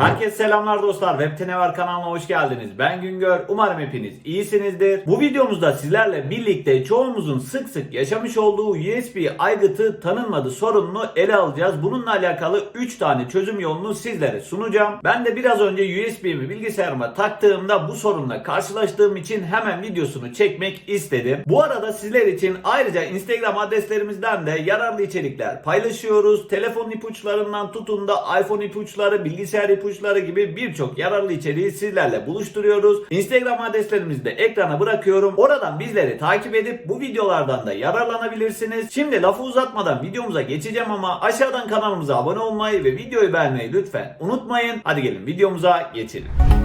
Herkese selamlar dostlar. Web ne var kanalına hoş geldiniz. Ben Güngör. Umarım hepiniz iyisinizdir. Bu videomuzda sizlerle birlikte çoğumuzun sık sık yaşamış olduğu USB aygıtı tanınmadı sorununu ele alacağız. Bununla alakalı 3 tane çözüm yolunu sizlere sunacağım. Ben de biraz önce USB'mi bilgisayarıma taktığımda bu sorunla karşılaştığım için hemen videosunu çekmek istedim. Bu arada sizler için ayrıca Instagram adreslerimizden de yararlı içerikler paylaşıyoruz. Telefon ipuçlarından tutun da iPhone ipuçları, bilgisayar ipuçları gibi birçok yararlı içeriği sizlerle buluşturuyoruz. Instagram adreslerimizi de ekrana bırakıyorum. Oradan bizleri takip edip bu videolardan da yararlanabilirsiniz. Şimdi lafı uzatmadan videomuza geçeceğim ama aşağıdan kanalımıza abone olmayı ve videoyu beğenmeyi lütfen unutmayın. Hadi gelin videomuza geçelim.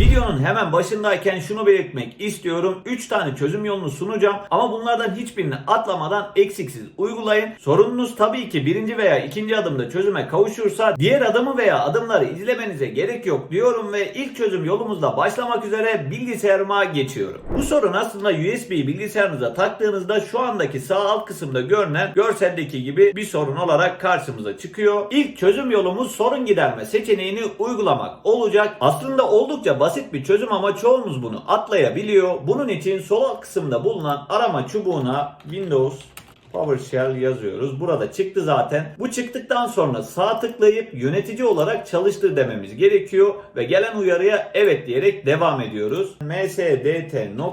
Videonun hemen başındayken şunu belirtmek istiyorum. 3 tane çözüm yolunu sunacağım ama bunlardan hiçbirini atlamadan eksiksiz uygulayın. Sorununuz tabii ki birinci veya ikinci adımda çözüme kavuşursa diğer adımı veya adımları izlemenize gerek yok diyorum ve ilk çözüm yolumuzla başlamak üzere bilgisayarıma geçiyorum. Bu sorun aslında USB bilgisayarınıza taktığınızda şu andaki sağ alt kısımda görünen görseldeki gibi bir sorun olarak karşımıza çıkıyor. İlk çözüm yolumuz sorun giderme seçeneğini uygulamak olacak. Aslında oldukça basit bir çözüm ama çoğumuz bunu atlayabiliyor. Bunun için sol kısımda bulunan arama çubuğuna Windows PowerShell yazıyoruz. Burada çıktı zaten. Bu çıktıktan sonra sağ tıklayıp yönetici olarak çalıştır dememiz gerekiyor ve gelen uyarıya evet diyerek devam ediyoruz. msdt.exe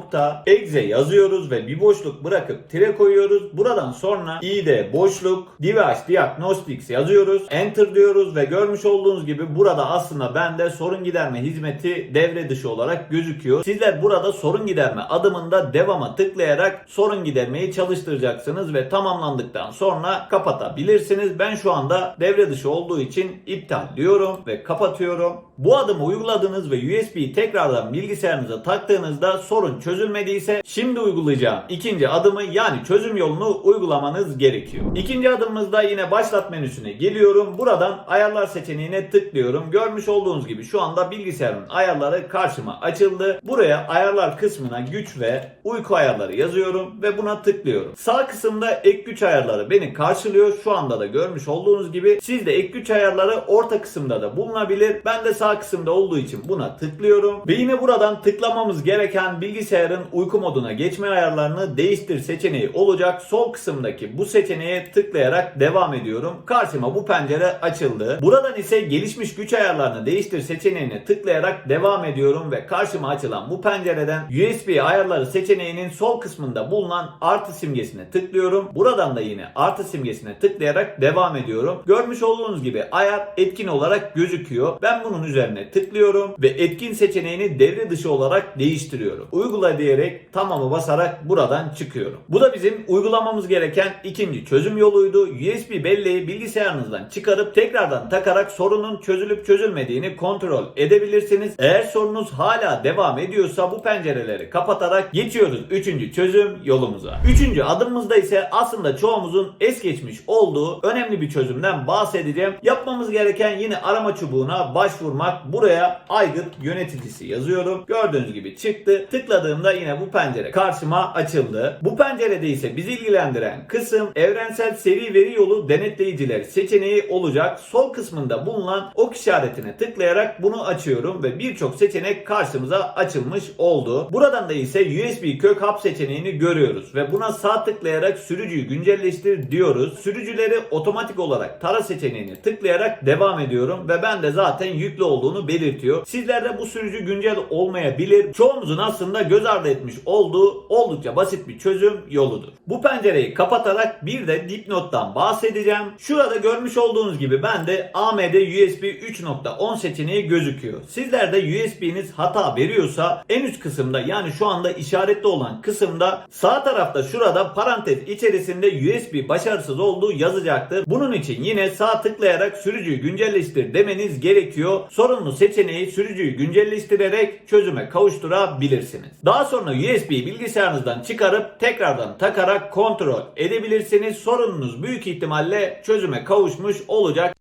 yazıyoruz ve bir boşluk bırakıp tire koyuyoruz. Buradan sonra id boşluk device diagnostics yazıyoruz. Enter diyoruz ve görmüş olduğunuz gibi burada aslında bende sorun giderme hizmeti devre dışı olarak gözüküyor. Sizler burada sorun giderme adımında devama tıklayarak sorun gidermeyi çalıştıracaksınız ve tamamlandıktan sonra kapatabilirsiniz. Ben şu anda devre dışı olduğu için iptal diyorum ve kapatıyorum. Bu adımı uyguladığınız ve USB'yi tekrardan bilgisayarınıza taktığınızda sorun çözülmediyse şimdi uygulayacağım ikinci adımı yani çözüm yolunu uygulamanız gerekiyor. İkinci adımımızda yine başlat menüsüne geliyorum. Buradan ayarlar seçeneğine tıklıyorum. Görmüş olduğunuz gibi şu anda bilgisayarın ayarları karşıma açıldı. Buraya ayarlar kısmına güç ve uyku ayarları yazıyorum ve buna tıklıyorum. Sağ kısımda ek güç ayarları beni karşılıyor. Şu anda da görmüş olduğunuz gibi siz de ek güç ayarları orta kısımda da bulunabilir. Ben de sağ kısımda olduğu için buna tıklıyorum. Ve yine buradan tıklamamız gereken bilgisayarın uyku moduna geçme ayarlarını değiştir seçeneği olacak. Sol kısımdaki bu seçeneğe tıklayarak devam ediyorum. Karşıma bu pencere açıldı. Buradan ise gelişmiş güç ayarlarını değiştir seçeneğine tıklayarak devam ediyorum ve karşıma açılan bu pencereden USB ayarları seçeneğinin sol kısmında bulunan artı simgesine tıklıyorum. Buradan da yine artı simgesine tıklayarak devam ediyorum. Görmüş olduğunuz gibi ayar etkin olarak gözüküyor. Ben bunun üzerine tıklıyorum ve etkin seçeneğini devre dışı olarak değiştiriyorum. Uygula diyerek tamamı basarak buradan çıkıyorum. Bu da bizim uygulamamız gereken ikinci çözüm yoluydu. USB belleği bilgisayarınızdan çıkarıp tekrardan takarak sorunun çözülüp çözülmediğini kontrol edebilirsiniz. Eğer sorunuz hala devam ediyorsa bu pencereleri kapatarak geçiyoruz üçüncü çözüm yolumuza. Üçüncü adımımızda ise aslında çoğumuzun es geçmiş olduğu önemli bir çözümden bahsedeceğim. Yapmamız gereken yine arama çubuğuna başvurmak. Buraya aygıt yöneticisi yazıyorum. Gördüğünüz gibi çıktı. Tıkladığımda yine bu pencere karşıma açıldı. Bu pencerede ise bizi ilgilendiren kısım evrensel seri veri yolu denetleyiciler seçeneği olacak. Sol kısmında bulunan ok işaretine tıklayarak bunu açıyorum ve birçok seçenek karşımıza açılmış oldu. Buradan da ise USB kök hap seçeneğini görüyoruz ve buna sağ tıklayarak sürücüyü güncelleştir diyoruz. Sürücüleri otomatik olarak tara seçeneğini tıklayarak devam ediyorum ve ben de zaten yüklü olduğunu belirtiyor. Sizlerde bu sürücü güncel olmayabilir. Çoğumuzun aslında göz ardı etmiş olduğu oldukça basit bir çözüm yoludur. Bu pencereyi kapatarak bir de dipnottan bahsedeceğim. Şurada görmüş olduğunuz gibi bende AMD USB 3.10 seçeneği gözüküyor. Sizlerde USB'niz hata veriyorsa en üst kısımda yani şu anda işaretli olan kısımda sağ tarafta şurada parantez içerisinde USB başarısız olduğu yazacaktır. Bunun için yine sağ tıklayarak sürücüyü güncelleştir demeniz gerekiyor. Sorunlu seçeneği sürücüyü güncelleştirerek çözüme kavuşturabilirsiniz. Daha sonra USB bilgisayarınızdan çıkarıp tekrardan takarak kontrol edebilirsiniz. Sorununuz büyük ihtimalle çözüme kavuşmuş olacak.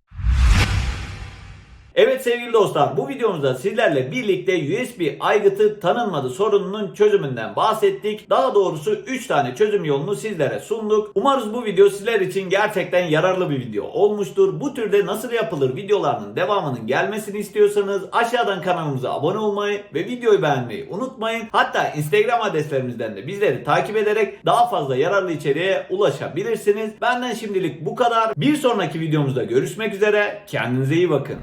Sevgili dostlar bu videomuzda sizlerle birlikte USB aygıtı tanınmadı sorununun çözümünden bahsettik. Daha doğrusu 3 tane çözüm yolunu sizlere sunduk. Umarız bu video sizler için gerçekten yararlı bir video olmuştur. Bu türde nasıl yapılır videolarının devamının gelmesini istiyorsanız aşağıdan kanalımıza abone olmayı ve videoyu beğenmeyi unutmayın. Hatta Instagram adreslerimizden de bizleri takip ederek daha fazla yararlı içeriğe ulaşabilirsiniz. Benden şimdilik bu kadar. Bir sonraki videomuzda görüşmek üzere. Kendinize iyi bakın.